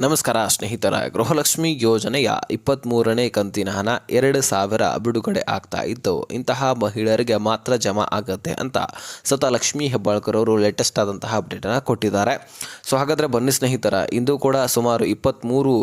ನಮಸ್ಕಾರ, ಸ್ನೇಹಿತರ. ಗೃಹಲಕ್ಷ್ಮಿ ಯೋಜನೆಯ ಇಪ್ಪತ್ತ್ಮೂರನೇ ಕಂತಿನ ಹಣ ಎರಡು ಸಾವಿರ ಬಿಡುಗಡೆ ಆಗ್ತಾ ಇದ್ದು, ಇಂತಹ ಮಹಿಳೆಯರಿಗೆ ಮಾತ್ರ ಜಮಾ ಆಗುತ್ತೆ ಅಂತ ಸ್ವತಃ ಲಕ್ಷ್ಮೀ ಹೆಬ್ಬಾಳ್ಕರ್ ಅವರು ಲೇಟೆಸ್ಟ್ ಆದಂತಹ ಅಪ್ಡೇಟನ್ನು ಕೊಟ್ಟಿದ್ದಾರೆ. ಸೊ ಹಾಗಾದರೆ ಬನ್ನಿ ಸ್ನೇಹಿತರ, ಇಂದು ಕೂಡ ಸುಮಾರು ಇಪ್ಪತ್ತ್ಮೂರು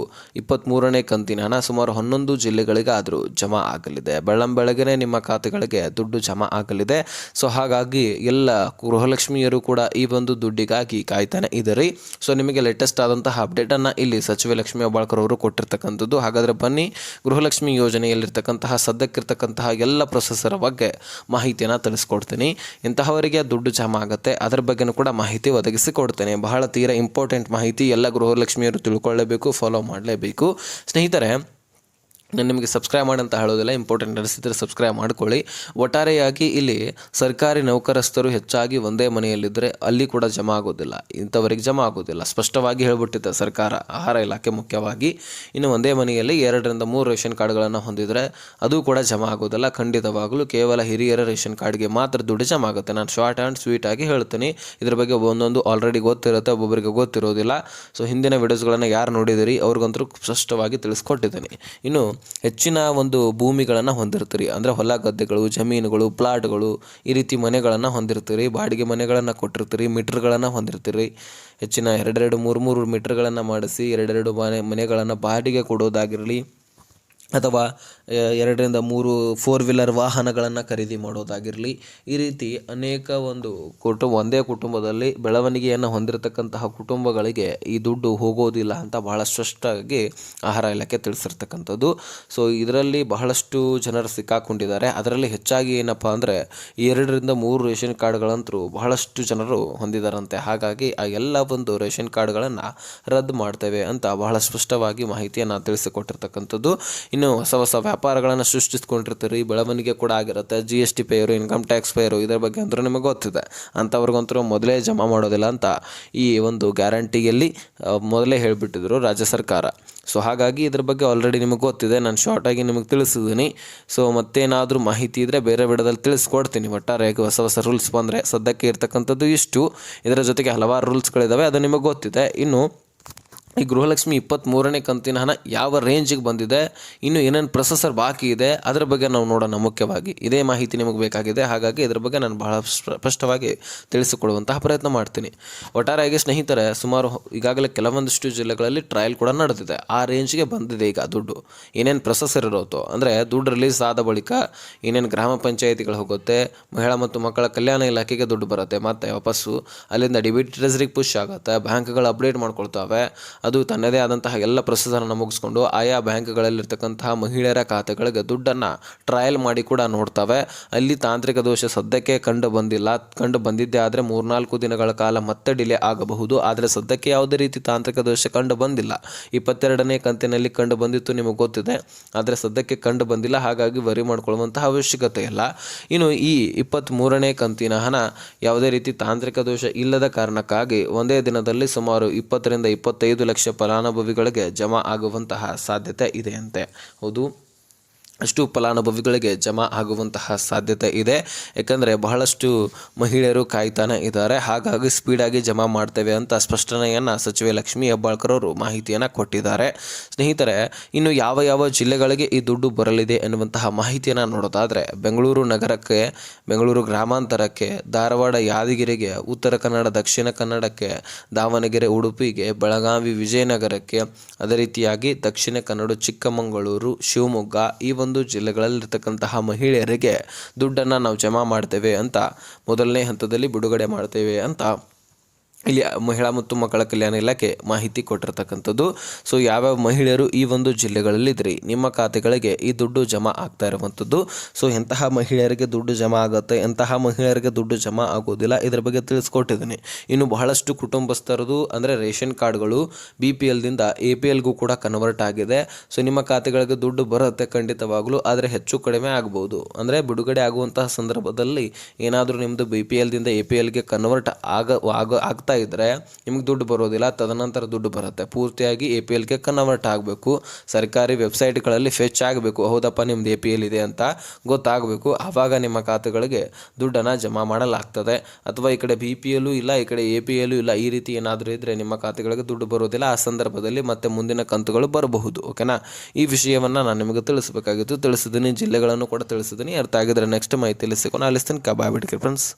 ಇಪ್ಪತ್ತ್ಮೂರನೇ ಕಂತಿನ ಹಣ ಸುಮಾರು ಹನ್ನೊಂದು ಜಿಲ್ಲೆಗಳಿಗಾದರೂ ಜಮಾ ಆಗಲಿದೆ. ಬೆಳ್ಳಂಬೆಳಗ್ಗೆ ನಿಮ್ಮ ಖಾತೆಗಳಿಗೆ ದುಡ್ಡು ಜಮಾ ಆಗಲಿದೆ. ಸೊ ಹಾಗಾಗಿ ಎಲ್ಲ ಗೃಹಲಕ್ಷ್ಮಿಯರು ಕೂಡ ಈ ಒಂದು ದುಡ್ಡಿಗಾಗಿ ಕಾಯ್ತಾನೆ ಇದ್ದೀರಿ. ಸೊ ನಿಮಗೆ ಲೇಟೆಸ್ಟ್ ಆದಂತಹ ಅಪ್ಡೇಟನ್ನು ಇಲ್ಲಿ ಸಚಿವೆ ಲಕ್ಷ್ಮೀ ಹೆಬ್ಬಾಳ್ಕರ್ ಅವರು ಕೊಟ್ಟಿರ್ತಕ್ಕಂಥದ್ದು. ಹಾಗಾದರೆ ಬನ್ನಿ, ಗೃಹಲಕ್ಷ್ಮಿ ಯೋಜನೆಯಲ್ಲಿರ್ತಕ್ಕಂತಹ ಸದ್ಯಕ್ಕಿರ್ತಕ್ಕಂತಹ ಎಲ್ಲ ಪ್ರೊಸೆಸರ ಬಗ್ಗೆ ಮಾಹಿತಿಯನ್ನು ತಿಳಿಸ್ಕೊಡ್ತೀನಿ. ಇಂತಹವರಿಗೆ ದುಡ್ಡು ಜಮಾ ಆಗುತ್ತೆ. ಅದರ ಬಗ್ಗೆನೂ ಕೂಡ ಮಾಹಿತಿ ಒದಗಿಸಿಕೊಡ್ತೇನೆ ಬಹಳ ತೀರಾ ಇಂಪಾರ್ಟೆಂಟ್ ಮಾಹಿತಿ ಎಲ್ಲ ಗೃಹಲಕ್ಷ್ಮಿಯವರು ತಿಳ್ಕೊಳ್ಳೇಬೇಕು ಫಾಲೋ ಮಾಡಲೇಬೇಕು. ಸ್ನೇಹಿತರೆ ನಾನು ನಿಮಗೆ ಸಬ್ಸ್ಕ್ರೈಬ್ ಮಾಡಿ ಅಂತ ಹೇಳೋದಿಲ್ಲ ಇಂಪಾರ್ಟೆಂಟ್ ಅನಿಸಿದ್ರೆ ಸಬ್ಸ್ಕ್ರೈಬ್ ಮಾಡಿಕೊಳ್ಳಿ. ಒಟ್ಟಾರೆಯಾಗಿ ಇಲ್ಲಿ ಸರ್ಕಾರಿ ನೌಕರಸ್ಥರು ಹೆಚ್ಚಾಗಿ ಒಂದೇ ಮನೆಯಲ್ಲಿದ್ದರೆ ಅಲ್ಲಿ ಕೂಡ ಜಮಾ ಆಗೋದಿಲ್ಲ. ಇಂಥವರಿಗೆ ಜಮಾ ಆಗೋದಿಲ್ಲ. ಸ್ಪಷ್ಟವಾಗಿ ಹೇಳಿಬಿಟ್ಟಿದೆ ಸರ್ಕಾರ, ಆಹಾರ ಇಲಾಖೆ ಮುಖ್ಯವಾಗಿ. ಇನ್ನು ಒಂದೇ ಮನೆಯಲ್ಲಿ ಎರಡರಿಂದ ಮೂರು ರೇಷನ್ ಕಾರ್ಡ್ಗಳನ್ನು ಹೊಂದಿದರೆ ಅದು ಕೂಡ ಜಮಾ ಆಗೋದಿಲ್ಲ. ಖಂಡಿತವಾಗಲೂ ಕೇವಲ ಹಿರಿಯರ ರೇಷನ್ ಕಾರ್ಡ್ಗೆ ಮಾತ್ರ ದುಡ್ಡು ಜಮಾ ಆಗುತ್ತೆ. ನಾನು ಶಾರ್ಟ್ ಆ್ಯಂಡ್ ಸ್ವೀಟ್ ಆಗಿ ಹೇಳ್ತೀನಿ. ಇದ್ರ ಬಗ್ಗೆ ಒಂದೊಂದು ಆಲ್ರೆಡಿ ಗೊತ್ತಿರುತ್ತೆ, ಒಬ್ಬೊಬ್ಬರಿಗೆ ಗೊತ್ತಿರೋದಿಲ್ಲ. ಸೊ ಹಿಂದಿನ ವಿಡಿಯೋಸ್ಗಳನ್ನು ಯಾರು ನೋಡಿದಿರಿ, ಅವ್ರಿಗಂತೂ ಸ್ಪಷ್ಟವಾಗಿ ತಿಳಿಸ್ಕೊಟ್ಟಿದ್ದೀನಿ. ಇನ್ನು ಹೆಚ್ಚಿನ ಒಂದು ಭೂಮಿಗಳನ್ನು ಹೊಂದಿರ್ತೀರಿ. ಅಂದರೆ ಹೊಲ ಗದ್ದೆಗಳು, ಜಮೀನುಗಳು, ಪ್ಲಾಟ್ಗಳು ಈ ರೀತಿ ಮನೆಗಳನ್ನು ಹೊಂದಿರ್ತೀರಿ. ಬಾಡಿಗೆ ಮನೆಗಳನ್ನು ಕೊಟ್ಟಿರ್ತೀರಿ, ಮೀಟ್ರ್ಗಳನ್ನು ಹೊಂದಿರ್ತೀರಿ. ಹೆಚ್ಚಿನ ಎರಡೆರಡು ಮೂರು ಮೂರು ಮೀಟ್ರ್ಗಳನ್ನು ಮಾಡಿಸಿ ಎರಡೆರಡು ಮನೆ ಮನೆಗಳನ್ನು ಬಾಡಿಗೆ ಕೊಡೋದಾಗಿರಲಿ ಅಥವಾ ಎರಡರಿಂದ ಮೂರು ಫೋರ್ ವೀಲರ್ ವಾಹನಗಳನ್ನು ಖರೀದಿ ಮಾಡೋದಾಗಿರಲಿ, ಈ ರೀತಿ ಅನೇಕ ಒಂದು ಕುಟುಂಬ ಒಂದೇ ಕುಟುಂಬದಲ್ಲಿ ಬೆಳವಣಿಗೆಯನ್ನು ಹೊಂದಿರತಕ್ಕಂತಹ ಕುಟುಂಬಗಳಿಗೆ ಈ ದುಡ್ಡು ಹೋಗೋದಿಲ್ಲ ಅಂತ ಬಹಳ ಸ್ಪಷ್ಟವಾಗಿ ಆಹಾರ ಇಲಾಖೆ ತಿಳಿಸಿರ್ತಕ್ಕಂಥದ್ದು. ಸೊ ಇದರಲ್ಲಿ ಬಹಳಷ್ಟು ಜನರು ಸಿಕ್ಕಾಕೊಂಡಿದ್ದಾರೆ. ಅದರಲ್ಲಿ ಹೆಚ್ಚಾಗಿ ಏನಪ್ಪ ಅಂದರೆ ಎರಡರಿಂದ ಮೂರು ರೇಷನ್ ಕಾರ್ಡ್ಗಳಂತರೂ ಬಹಳಷ್ಟು ಜನರು ಹೊಂದಿದ್ದಾರಂತೆ ಹಾಗಾಗಿ ಆ ಎಲ್ಲ ಒಂದು ರೇಷನ್ ಕಾರ್ಡ್ಗಳನ್ನು ರದ್ದು ಮಾಡ್ತೇವೆ ಅಂತ ಬಹಳ ಸ್ಪಷ್ಟವಾಗಿ ಮಾಹಿತಿಯನ್ನು ತಿಳಿಸಿಕೊಟ್ಟಿರ್ತಕ್ಕಂಥದ್ದು. ಇನ್ನು ಹೊಸ ಹೊಸ ವ್ಯಾಪಾರಗಳನ್ನು ಸೃಷ್ಟಿಸ್ಕೊಂಡಿರ್ತಾರೆ. ಈ ಬೆಳವಣಿಗೆ ಕೂಡ ಆಗಿರುತ್ತೆ. G S T payer income tax payer ಇದರ ಬಗ್ಗೆ ಅಂತೂ ನಿಮಗೆ ಗೊತ್ತಿದೆ. ಅಂಥವ್ರಿಗಂತರೂ ಮೊದಲೇ ಜಮಾ ಮಾಡೋದಿಲ್ಲ ಅಂತ ಈ ಒಂದು ಗ್ಯಾರಂಟಿಯಲ್ಲಿ ಮೊದಲೇ ಹೇಳಿಬಿಟ್ಟಿದ್ರು ರಾಜ್ಯ ಸರ್ಕಾರ. ಸೊ ಹಾಗಾಗಿ ಇದ್ರ ಬಗ್ಗೆ ಆಲ್ರೆಡಿ ನಿಮಗೆ ಗೊತ್ತಿದೆ. ನಾನು ಶಾರ್ಟಾಗಿ ನಿಮಗೆ ತಿಳಿಸಿದ್ದೀನಿ. ಸೊ ಮತ್ತೇನಾದರೂ ಮಾಹಿತಿ ಇದ್ದರೆ ಬೇರೆ ಬಿಡದಲ್ಲಿ ತಿಳಿಸ್ಕೊಡ್ತೀನಿ. ಒಟ್ಟಾರೆಯಾಗಿ ಹೊಸ ಹೊಸ ರೂಲ್ಸ್ ಬಂದರೆ ಸದ್ಯಕ್ಕೆ ಇರ್ತಕ್ಕಂಥದ್ದು ಇಷ್ಟು. ಇದರ ಜೊತೆಗೆ ಹಲವಾರು ರೂಲ್ಸ್ಗಳಿದ್ದಾವೆ ಅದು ನಿಮಗೆ ಗೊತ್ತಿದೆ. ಇನ್ನು ಈ ಗೃಹಲಕ್ಷ್ಮಿ ಇಪ್ಪತ್ತ್ಮೂರನೇ ಕಂತಿನ ಹಣ ಯಾವ ರೇಂಜಿಗೆ ಬಂದಿದೆ, ಇನ್ನು ಏನೇನು ಪ್ರೊಸೆಸರ್ ಬಾಕಿ ಇದೆ, ಅದರ ಬಗ್ಗೆ ನಾವು ನೋಡೋಣ ಮುಖ್ಯವಾಗಿ. ಇದೇ ಮಾಹಿತಿ ನಿಮಗೆ ಬೇಕಾಗಿದೆ, ಹಾಗಾಗಿ ಇದರ ಬಗ್ಗೆ ನಾನು ಬಹಳ ಸ್ಪಷ್ಟವಾಗಿ ತಿಳಿಸಿಕೊಡುವಂತಹ ಪ್ರಯತ್ನ ಮಾಡ್ತೀನಿ. ಒಟ್ಟಾರೆಯಾಗಿ ಸ್ನೇಹಿತರೆ, ಸುಮಾರು ಈಗಾಗಲೇ ಕೆಲವೊಂದಿಷ್ಟು ಜಿಲ್ಲೆಗಳಲ್ಲಿ ಟ್ರಯಲ್ ಕೂಡ ನಡೆದಿದೆ. ಆ ರೇಂಜ್ಗೆ ಬಂದಿದೆ ಈಗ ದುಡ್ಡು. ಏನೇನು ಪ್ರೊಸೆಸರ್ ಇರುತ್ತೋ, ಅಂದರೆ ದುಡ್ಡು ರಿಲೀಸ್ ಆದ ಬಳಿಕ ಏನೇನು ಗ್ರಾಮ ಪಂಚಾಯಿತಿಗಳು ಹೋಗುತ್ತೆ, ಮಹಿಳಾ ಮತ್ತು ಮಕ್ಕಳ ಕಲ್ಯಾಣ ಇಲಾಖೆಗೆ ದುಡ್ಡು ಬರುತ್ತೆ, ಮತ್ತೆ ವಾಪಸ್ಸು ಅಲ್ಲಿಂದ ಡಿಬಿಟ್ ಟ್ರೆಸರಿಗೆ ಪುಷ್ ಆಗುತ್ತೆ, ಬ್ಯಾಂಕ್ಗಳು ಅಪ್ಡೇಟ್ ಮಾಡ್ಕೊಳ್ತವೆ ಅದು ತನ್ನದೇ ಆದಂತಹ ಎಲ್ಲ ಪ್ರೊಸೆಸನ್ನು ಮುಗಿಸ್ಕೊಂಡು ಆಯಾ ಬ್ಯಾಂಕ್ಗಳಲ್ಲಿರ್ತಕ್ಕಂತಹ ಮಹಿಳೆಯರ ಖಾತೆಗಳಿಗೆ ದುಡ್ಡನ್ನು ಟ್ರಯಲ್ ಮಾಡಿ ಕೂಡ ನೋಡ್ತವೆ. ಅಲ್ಲಿ ತಾಂತ್ರಿಕ ದೋಷ ಸದ್ಯಕ್ಕೆ ಕಂಡು ಬಂದಿಲ್ಲ. ಕಂಡು ಬಂದಿದ್ದೇ ಆದರೆ ಮೂರ್ನಾಲ್ಕು ದಿನಗಳ ಕಾಲ ಮತ್ತೆ ಡಿಲೇ ಆಗಬಹುದು. ಆದರೆ ಸದ್ಯಕ್ಕೆ ಯಾವುದೇ ರೀತಿ ತಾಂತ್ರಿಕ ದೋಷ ಕಂಡು ಬಂದಿಲ್ಲ. ಇಪ್ಪತ್ತೆರಡನೇ ಕಂತಿನಲ್ಲಿ ಕಂಡು ಬಂದಿತ್ತು ನಿಮಗೆ ಗೊತ್ತಿದೆ. ಆದರೆ ಸದ್ಯಕ್ಕೆ ಕಂಡು ಬಂದಿಲ್ಲ. ಹಾಗಾಗಿ ವರಿ ಮಾಡಿಕೊಳ್ಳುವಂತಹ ಅವಶ್ಯಕತೆ ಇಲ್ಲ. ಇನ್ನು ಈ ಇಪ್ಪತ್ತ್ಮೂರನೇ ಕಂತಿನ ಹಣ ಯಾವುದೇ ರೀತಿ ತಾಂತ್ರಿಕ ದೋಷ ಇಲ್ಲದ ಕಾರಣಕ್ಕಾಗಿ ಒಂದೇ ದಿನದಲ್ಲಿ ಸುಮಾರು ಇಪ್ಪತ್ತರಿಂದ ಇಪ್ಪತ್ತೈದು ಲಕ್ಷ ಫಲಾನುಭವಿಗಳಿಗೆ ಜಮಾ ಆಗುವಂತಹ ಸಾಧ್ಯತೆ ಇದೆಯಂತೆ. ಹೌದು. ಅಷ್ಟು ಫಲಾನುಭವಿಗಳಿಗೆ ಜಮಾ ಆಗುವಂತಹ ಸಾಧ್ಯತೆ ಇದೆ. ಯಾಕಂದರೆ ಬಹಳಷ್ಟು ಮಹಿಳೆಯರು ಕಾಯ್ತಾನೆ ಇದ್ದಾರೆ. ಹಾಗಾಗಿ ಸ್ಪೀಡಾಗಿ ಜಮಾ ಮಾಡ್ತೇವೆ ಅಂತ ಸ್ಪಷ್ಟನೆಯನ್ನು ಸಚಿವೆ ಲಕ್ಷ್ಮೀ ಹೆಬ್ಬಾಳ್ಕರ್ ಅವರು ಮಾಹಿತಿಯನ್ನು ಕೊಟ್ಟಿದ್ದಾರೆ. ಸ್ನೇಹಿತರೆ, ಇನ್ನು ಯಾವ ಯಾವ ಜಿಲ್ಲೆಗಳಿಗೆ ಈ ದುಡ್ಡು ಬರಲಿದೆ ಎನ್ನುವಂತಹ ಮಾಹಿತಿಯನ್ನು ನೋಡೋದಾದರೆ, ಬೆಂಗಳೂರು ನಗರಕ್ಕೆ, ಬೆಂಗಳೂರು ಗ್ರಾಮಾಂತರಕ್ಕೆ, ಧಾರವಾಡ ಯಾದಗಿರಿಗೆ, ಉತ್ತರ ಕನ್ನಡ, ದಕ್ಷಿಣ ಕನ್ನಡಕ್ಕೆ, ದಾವಣಗೆರೆ, ಉಡುಪಿಗೆ, ಬೆಳಗಾವಿ, ವಿಜಯನಗರಕ್ಕೆ, ಅದೇ ರೀತಿಯಾಗಿ ದಕ್ಷಿಣ ಕನ್ನಡ, ಚಿಕ್ಕಮಗಳೂರು, ಶಿವಮೊಗ್ಗ ಈ ಜಿಲ್ಲೆಗಳಲ್ಲಿರ್ತಕ್ಕಂತಹ ಮಹಿಳೆಯರಿಗೆ ದುಡ್ಡನ್ನು ನಾವು ಜಮಾ ಮಾಡ್ತೇವೆ ಅಂತ ಮೊದಲನೇ ಹಂತದಲ್ಲಿ ಬಿಡುಗಡೆ ಮಾಡ್ತೇವೆ ಅಂತ ಇಲ್ಲಿ ಮಹಿಳಾ ಮತ್ತು ಮಕ್ಕಳ ಕಲ್ಯಾಣ ಇಲಾಖೆ ಮಾಹಿತಿ ಕೊಟ್ಟಿರತಕ್ಕಂಥದ್ದು. ಸೊ ಯಾವ್ಯಾವ ಮಹಿಳೆಯರು ಈ ಒಂದು ಜಿಲ್ಲೆಗಳಲ್ಲಿದ್ರಿ ನಿಮ್ಮ ಖಾತೆಗಳಿಗೆ ಈ ದುಡ್ಡು ಜಮಾ ಆಗ್ತಾ ಇರುವಂಥದ್ದು. ಸೊ ಎಂತಹ ಮಹಿಳೆಯರಿಗೆ ದುಡ್ಡು ಜಮಾ ಆಗುತ್ತೆ, ಎಂತಹ ಮಹಿಳೆಯರಿಗೆ ದುಡ್ಡು ಜಮಾ ಆಗೋದಿಲ್ಲ, ಇದರ ಬಗ್ಗೆ ತಿಳಿಸ್ಕೊಟ್ಟಿದ್ದೀನಿ. ಇನ್ನು ಬಹಳಷ್ಟು ಕುಟುಂಬಸ್ಥರದು ಅಂದರೆ ರೇಷನ್ ಕಾರ್ಡ್ಗಳು ಬಿ ಪಿ ಎಲ್ದಿಂದ ಎ ಪಿ ಎಲ್ಗೂ ಕೂಡ ಕನ್ವರ್ಟ್ ಆಗಿದೆ. ಸೊ ನಿಮ್ಮ ಖಾತೆಗಳಿಗೆ ದುಡ್ಡು ಬರುತ್ತೆ ಖಂಡಿತವಾಗಲೂ, ಆದರೆ ಹೆಚ್ಚು ಕಡಿಮೆ ಆಗ್ಬೋದು. ಅಂದರೆ ಬಿಡುಗಡೆ ಆಗುವಂತಹ ಸಂದರ್ಭದಲ್ಲಿ ಏನಾದರೂ ನಿಮ್ಮದು ಬಿ ಪಿ ಎಲ್ದಿಂದ ಎ ಪಿ ಎಲ್ಗೆ ಕನ್ವರ್ಟ್ ಆಗ ಆಗ ಆಗ್ತಾ ಇದ್ದರೆ ನಿಮ್ಗೆ ದುಡ್ಡು ಬರೋದಿಲ್ಲ, ತದನಂತರ ದುಡ್ಡು ಬರುತ್ತೆ. ಪೂರ್ತಿಯಾಗಿ ಎ ಪಿ ಎಲ್ಗೆ ಕನ್ವರ್ಟ್ ಆಗಬೇಕು. ಸರ್ಕಾರಿ ವೆಬ್ಸೈಟ್ಗಳಲ್ಲಿ ಫೆಚ್ ಆಗಬೇಕು. ಹೌದಪ್ಪ, ನಿಮ್ದು ಎ ಪಿ ಎಲ್ ಇದೆ ಅಂತ ಗೊತ್ತಾಗಬೇಕು. ಆವಾಗ ನಿಮ್ಮ ಖಾತೆಗಳಿಗೆ ದುಡ್ಡನ್ನು ಜಮಾ ಮಾಡಲಾಗ್ತದೆ. ಅಥವಾ ಈ ಕಡೆ ಬಿ ಪಿ ಎಲ್ಲೂ ಇಲ್ಲ, ಈ ಕಡೆ ಎ ಪಿ ಎಲ್ಲೂ ಇಲ್ಲ, ಈ ರೀತಿ ಏನಾದರೂ ಇದ್ದರೆ ನಿಮ್ಮ ಖಾತೆಗಳಿಗೆ ದುಡ್ಡು ಬರೋದಿಲ್ಲ. ಆ ಸಂದರ್ಭದಲ್ಲಿ ಮತ್ತೆ ಮುಂದಿನ ಕಂತುಗಳು ಬರಬಹುದು. ಓಕೆನಾ ಈ ವಿಷಯವನ್ನು ನಾನು ನಿಮಗೆ ತಿಳಿಸಬೇಕಾಗಿತ್ತು. ತಿಳಿಸಿದ್ದೀನಿ ಜಿಲ್ಲೆಗಳನ್ನು ಕೂಡ ತಿಳಿಸಿದ್ದೀನಿ ಅರ್ಥ ಆಗಿದ್ರೆ ನೆಕ್ಸ್ಟ್ ಮಾಹಿತಿಯಲ್ಲಿ ಸಿಗೋಣ. ಅಲ್ಲಿಸ್ತೀನಿ. ಕಬಾಯ್ ಬಿಡ್ರಿ ಫ್ರೆಂಡ್ಸ್